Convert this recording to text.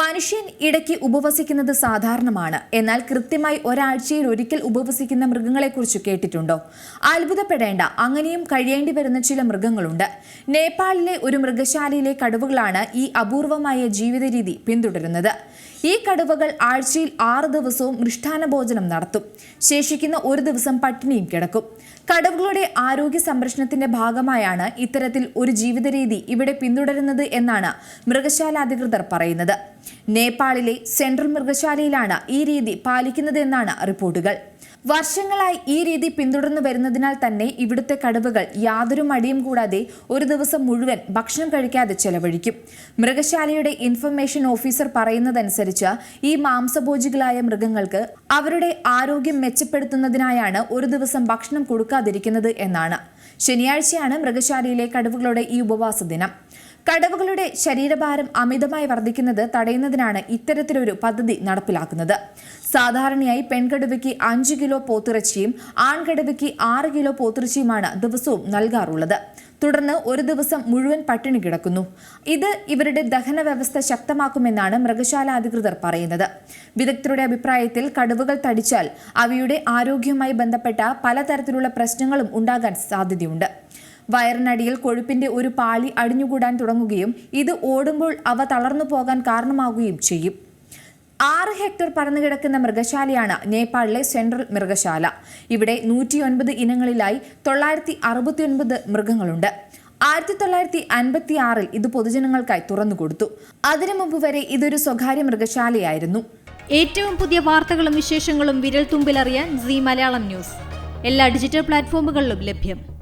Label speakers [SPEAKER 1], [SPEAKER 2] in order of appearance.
[SPEAKER 1] മനുഷ്യൻ ഇടയ്ക്ക് ഉപവസിക്കുന്നത് സാധാരണമാണ്. എന്നാൽ കൃത്യമായി ഒരാഴ്ചയിൽ ഒരിക്കൽ ഉപവസിക്കുന്ന മൃഗങ്ങളെക്കുറിച്ച് കേട്ടിട്ടുണ്ടോ? അത്ഭുതപ്പെടേണ്ട. അങ്ങനെയും കഴിയേണ്ടി വരുന്ന ചില മൃഗങ്ങളുണ്ട്. നേപ്പാളിലെ ഒരു മൃഗശാലയിലെ കടുവകളാണ് ഈ അപൂർവമായ ജീവിത രീതി പിന്തുടരുന്നത്. ഈ കടുവകൾ ആഴ്ചയിൽ ആറ് ദിവസവും മൃഷ്ടാന ഭോജനം നടത്തും. ശേഷിക്കുന്ന ഒരു ദിവസം പട്ടിണിയും കിടക്കും. കടുവകളുടെ ആരോഗ്യ സംരക്ഷണത്തിന്റെ ഭാഗമായാണ് ഇത്തരത്തിൽ ഒരു ജീവിത രീതി ഇവിടെ പിന്തുടരുന്നത് എന്നാണ് മൃഗശാല അധികൃതർ പറയുന്നത്. നേപ്പാളിലെ സെൻട്രൽ മൃഗശാലയിലാണ് ഈ രീതി പാലിക്കുന്നതെന്നാണ് റിപ്പോർട്ടുകൾ. വർഷങ്ങളായി ഈ രീതി പിന്തുടർന്നു വരുന്നതിനാൽ തന്നെ ഇവിടുത്തെ കടുവകൾ യാതൊരു മടിയും കൂടാതെ ഒരു ദിവസം മുഴുവൻ ഭക്ഷണം കഴിക്കാതെ ചെലവഴിക്കും. മൃഗശാലയുടെ ഇൻഫർമേഷൻ ഓഫീസർ പറയുന്നതനുസരിച്ച് ഈ മാംസഭോജികളായ മൃഗങ്ങൾക്ക് അവരുടെ ആരോഗ്യം മെച്ചപ്പെടുത്തുന്നതിനായാണ് ഒരു ദിവസം ഭക്ഷണം കൊടുക്കാതിരിക്കുന്നത് എന്നാണ്. ശനിയാഴ്ചയാണ് മൃഗശാലയിലെ കടുവകളുടെ ഈ ഉപവാസ ദിനം. കടവുകളുടെ ശരീരഭാരം അമിതമായി വർദ്ധിക്കുന്നത് തടയുന്നതിനാണ് ഇത്തരത്തിലൊരു പദ്ധതി നടപ്പിലാക്കുന്നത്. സാധാരണയായി പെൺകടുവയ്ക്ക് അഞ്ച് കിലോ പോത്തിറച്ചിയും ആൺകടുവയ്ക്ക് ആറ് കിലോ പോത്തിറച്ചിയുമാണ് ദിവസവും നൽകാറുള്ളത്. തുടർന്ന് ഒരു ദിവസം മുഴുവൻ പട്ടിണി കിടക്കുന്നു. ഇത് ഇവരുടെ ദഹന വ്യവസ്ഥ ശക്തമാക്കുമെന്നാണ് മൃഗശാല അധികൃതർ പറയുന്നത്. വിദഗ്ധരുടെ അഭിപ്രായത്തിൽ കടുവകൾ തടിച്ചാൽ അവയുടെ ആരോഗ്യവുമായി ബന്ധപ്പെട്ട പലതരത്തിലുള്ള പ്രശ്നങ്ങളും ഉണ്ടാകാൻ സാധ്യതയുണ്ട്. വയറിനടിയിൽ കൊഴുപ്പിന്റെ ഒരു പാളി അടിഞ്ഞുകൂടാൻ തുടങ്ങുകയും ഇത് ഓടുമ്പോൾ അവ തളർന്നു പോകാൻ കാരണമാവുകയും ചെയ്യും. ആറ് ഹെക്ടർ പരന്നു കിടക്കുന്ന മൃഗശാലയാണ് നേപ്പാളിലെ സെൻട്രൽ മൃഗശാല. ഇവിടെ നൂറ്റിയൊൻപത് ഇനങ്ങളിലായി തൊള്ളായിരത്തി അറുപത്തിയൊൻപത് മൃഗങ്ങളുണ്ട്. ആയിരത്തി തൊള്ളായിരത്തി അൻപത്തി ആറിൽ ഇത് പൊതുജനങ്ങൾക്കായി തുറന്നുകൊടുത്തു. അതിനു മുമ്പ് വരെ ഇതൊരു സ്വകാര്യ മൃഗശാലയായിരുന്നു.
[SPEAKER 2] ഏറ്റവും പുതിയ വാർത്തകളും വിശേഷങ്ങളും വിരൽ തുമ്പിലറിയാൻ സി മലയാളം ന്യൂസ്. എല്ലാ ഡിജിറ്റൽ പ്ലാറ്റ്ഫോമുകളിലും ലഭ്യം.